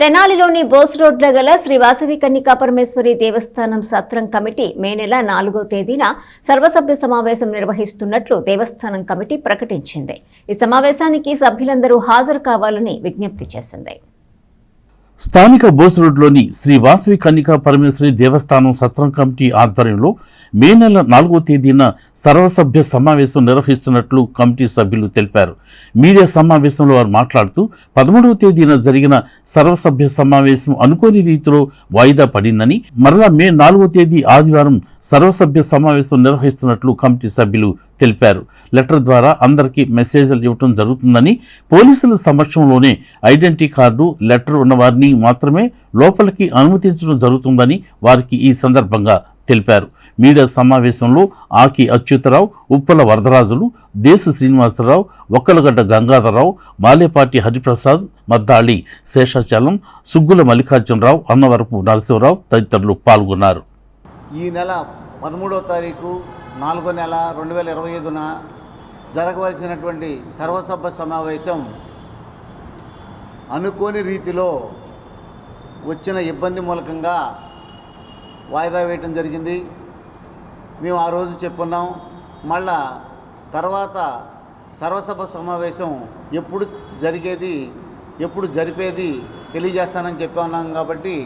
తెనాలిలోని బోస్ రోడ్ల గల శ్రీ వాసవి కన్నికా పరమేశ్వరి దేవస్థానం సత్రం కమిటీ మే నెల నాలుగో తేదీన సర్వసభ్య సమావేశం నిర్వహిస్తున్నట్లు దేవస్థానం కమిటీ ప్రకటించింది. ఈ సమావేశానికి సభ్యులందరూ హాజరు కావాలని విజ్ఞప్తి చేసింది. స్థానిక బోస్ రోడ్లోని శ్రీ వాసవి కన్నికా పరమేశ్వరి దేవస్థానం సత్రం కమిటీ ఆధ్వర్యంలో మే నెల నాలుగో తేదీన సర్వసభ్య సమావేశం నిర్వహిస్తున్నట్లు కమిటీ సభ్యులు తెలిపారు. మీడియా సమావేశంలో వారు మాట్లాడుతూ పదమూడవ తేదీన జరిగిన సర్వసభ్య సమావేశం అనుకోని రీతిలో వాయిదా పడిందని మరలా మే నాలుగో తేదీ ఆదివారం సర్వసభ్య సమావేశం నిర్వహిస్తున్నట్లు కమిటీ సభ్యులు తెలిపారు. లెటర్ ద్వారా అందరికీ మెసేజ్లు ఇవ్వటం జరుగుతుందని పోలీసుల సమక్షంలోనే ఐడెంటిటీ కార్డు లెటర్ ఉన్నవారిని మాత్రమే లోపలికి అనుమతించడం జరుగుతుందని వారికి ఈ సందర్భంగా తెలిపారు. మీడియా సమావేశంలో ఆకి అచ్యుతరావు ఉప్పల వరదరాజులు దేశ శ్రీనివాసరావు ఒక్కలగడ్డ గంగాధరరావు మాలేపాటి హరిప్రసాద్ మద్దాళి శేషాచలం సుగ్గుల మల్లికార్జునరావు అన్నవరపు నరసింహరావు తదితరులు పాల్గొన్నారు. ఈ నెల పదమూడవ తారీఖు నాలుగో నెల రెండు వేల ఇరవై ఐదున జరగవలసినటువంటి సర్వసభ సమావేశం అనుకోని రీతిలో వచ్చిన ఇబ్బంది మూలకంగా వాయిదా వేయటం జరిగింది. మేము ఆ రోజు చెప్పున్నాం. మళ్ళా తర్వాత సర్వసభ సమావేశం ఎప్పుడు జరిగేది ఎప్పుడు జరిపేది తెలియజేస్తానని చెప్పి ఉన్నాం కాబట్టి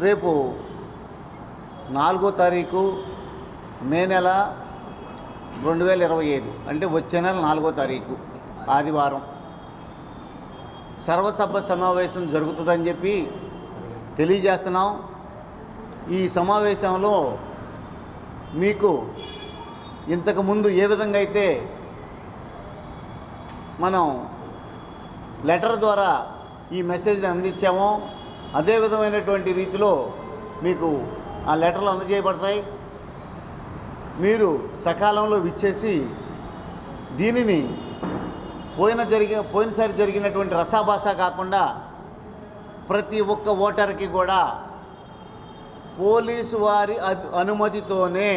రేపు నాలుగో తారీఖు మే నెల రెండు వేల ఇరవై ఐదు అంటే వచ్చే నెల నాలుగో తారీఖు ఆదివారం. సర్వసభ సమావేశం జరుగుతుందని చెప్పి తెలియజేస్తున్నాం. ఈ సమావేశంలో మీకు ఇంతకుముందు ఏ విధంగా అయితే మనం లెటర్ ద్వారా ఈ మెసేజ్ని అందించామో అదే విధమైనటువంటి రీతిలో మీకు ఆ లెటర్లు అందజేయబడతాయి. మీరు సకాలంలో విచ్చేసి దీనిని పోయిన జరిగిన పోయినసారి జరిగినటువంటి రసాభాస కాకుండా ప్రతి ఒక్క ఓటర్కి కూడా పోలీసు వారి అనుమతితోనే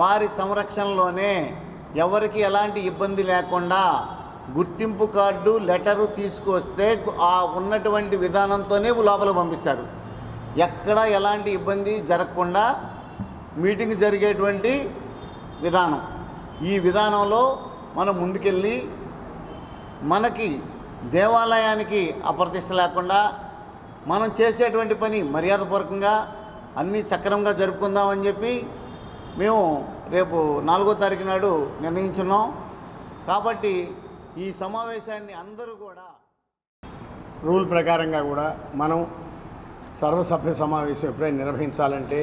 వారి సంరక్షణలోనే ఎవరికి ఎలాంటి ఇబ్బంది లేకుండా గుర్తింపు కార్డు లెటరు తీసుకొస్తే ఆ ఉన్నటువంటి విధానంతోనే లోపల పంపిస్తారు. ఎక్కడ ఎలాంటి ఇబ్బంది జరగకుండా మీటింగ్ జరిగేటువంటి విధానం. ఈ విధానంలో మనం ముందుకెళ్ళి మనకి దేవాలయానికి అప్రతిష్ట లేకుండా మనం చేసేటువంటి పని మర్యాదపూర్వకంగా అన్నీ సక్రమంగా జరుపుకుందామని చెప్పి మేము రేపు నాలుగో తారీఖు నాడు నిర్ణయించున్నాం. కాబట్టి ఈ సమావేశాన్ని అందరూ కూడా రూల్ ప్రకారంగా కూడా మనం సర్వసభ్య సమావేశం ఎప్పుడైనా నిర్వహించాలంటే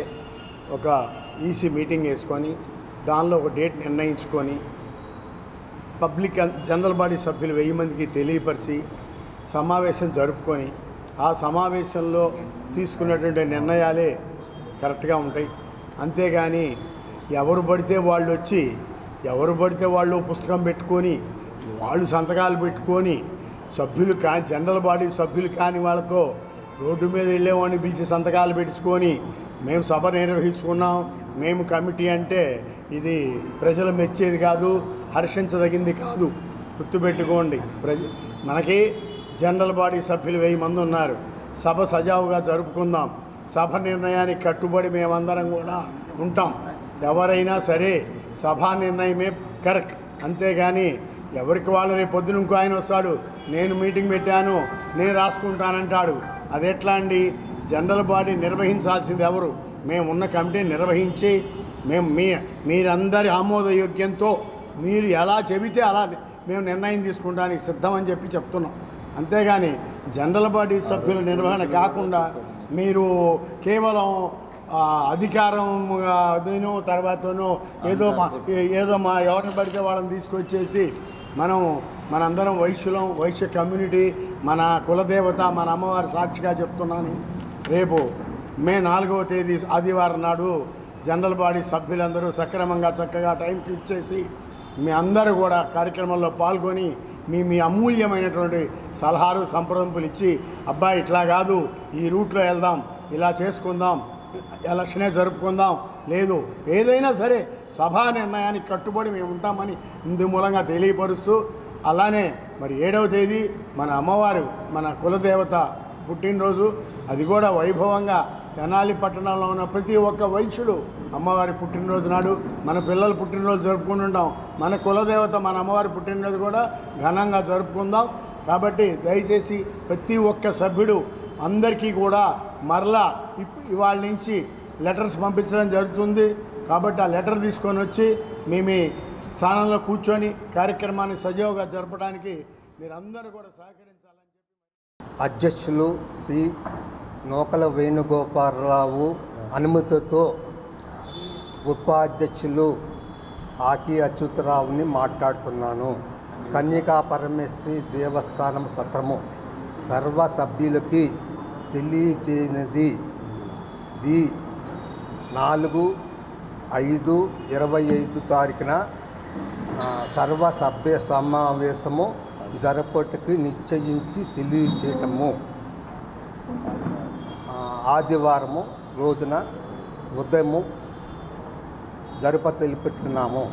ఒక ఈసీ మీటింగ్ వేసుకొని దానిలో ఒక డేట్ నిర్ణయించుకొని పబ్లిక్ అన్- జనరల్ బాడీ సభ్యులు వెయ్యి మందికి తెలియపరిచి సమావేశం జరుపుకొని ఆ సమావేశంలో తీసుకున్నటువంటి నిర్ణయాలే కరెక్ట్గా ఉంటాయి. అంతేగాని ఎవరు పడితే వాళ్ళు వచ్చి ఎవరు పడితే వాళ్ళు పుస్తకం పెట్టుకొని వాళ్ళు సంతకాలు పెట్టుకొని సభ్యులు కా జనరల్ బాడీ సభ్యులు కాని వాళ్ళతో రోడ్డు మీద వెళ్ళేవాడిని పిలిచి సంతకాలు పెట్టుకొని మేము సభ నిర్వహించుకున్నాం. మేము కమిటీ అంటే ఇది ప్రజలు మెచ్చేది కాదు హర్షించదగింది కాదు. గుర్తుపెట్టుకోండి ప్రజ మనకి జనరల్ బాడీ సభ్యులు వెయ్యి మంది ఉన్నారు. సభ సజావుగా జరుపుకుందాం. సభ నిర్ణయానికి కట్టుబడి మేమందరం కూడా ఉంటాం. ఎవరైనా సరే సభా నిర్ణయమే కరెక్ట్. అంతేగాని ఎవరికి వాళ్ళు రేపు పొద్దున ఇంకో ఆయన వస్తాడు నేను మీటింగ్ పెట్టాను నేను రాసుకుంటానంటాడు. అది ఎట్లా అండి? జనరల్ బాడీ నిర్వహించాల్సింది ఎవరు? మేము ఉన్న కమిటీ నిర్వహించి మేము మీ మీరందరి ఆమోదయోగ్యంతో మీరు ఎలా చెబితే అలా మేము నిర్ణయం తీసుకుంటానికి సిద్ధమని చెప్పి చెప్తున్నాం. అంతేగాని జనరల్ బాడీ సభ్యుల నిర్వహణ కాకుండా మీరు కేవలం అధికారం తర్వాతనో ఏదో మా ఏదో మా ఎవరిని పడితే వాళ్ళని తీసుకొచ్చేసి మనం మనందరం వైశ్యులం వైశ్య కమ్యూనిటీ మన కులదేవత మన అమ్మవారి సాక్షిగా చెప్తున్నాను. రేపు మే నాలుగవ తేదీ ఆదివారం నాడు జనరల్ బాడీ సభ్యులందరూ సక్రమంగా చక్కగా టైంకి ఇచ్చేసి మీ అందరూ కూడా కార్యక్రమంలో పాల్గొని మీ మీ అమూల్యమైనటువంటి సలహాలు సంప్రదింపులు ఇచ్చి అబ్బాయి ఇట్లా కాదు ఈ రూట్లో వెళ్దాం ఇలా చేసుకుందాం ఎలక్షనే జరుపుకుందాం లేదు ఏదైనా సరే సభా నిర్ణయానికి కట్టుబడి మేము ఉంటామని ఇందు మూలంగా తెలియపరుస్తూ అలానే మరి ఏడవ తేదీ మన అమ్మవారు మన కులదేవత పుట్టినరోజు. అది కూడా వైభవంగా తెనాలి పట్టణంలో ఉన్న ప్రతి ఒక్క వైశ్యుడు అమ్మవారి పుట్టినరోజు నాడు మన పిల్లలు పుట్టినరోజు జరుపుకుంటుంటాం మన కులదేవత మన అమ్మవారి పుట్టినరోజు కూడా ఘనంగా జరుపుకుందాం. కాబట్టి దయచేసి ప్రతి ఒక్క సభ్యుడు అందరికీ కూడా మరలా ఇవాళ నుంచి లెటర్స్ పంపించడం జరుగుతుంది. కాబట్టి ఆ లెటర్ తీసుకొని వచ్చి మీ మీ స్థానంలో కూర్చొని కార్యక్రమాన్ని సజీవంగా జరపడానికి మీరందరూ కూడా సహకరించాలని చెప్పి అధ్యక్షులు శ్రీ నూకల వేణుగోపాలరావు అనుమతితో ఉపాధ్యక్షులు ఆకి అచ్యుతరావుని మాట్లాడుతున్నాను. కన్యకా పరమేశ్వరి దేవస్థానం సత్రము సర్వ సభ్యులకి తెలియజేయనిది. ది నాలుగు ఐదు ఇరవై ఐదు తారీఖున సర్వ సభ్య సమావేశము జరపటికి నిశ్చయించి తెలియచేయటము. ఆదివారము రోజున ఉదయము జరప తెలిపెట్టున్నాము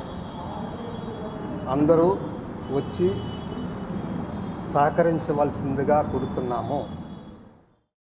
అందరూ వచ్చి సహకరించవలసిందిగా కోరుతున్నాము.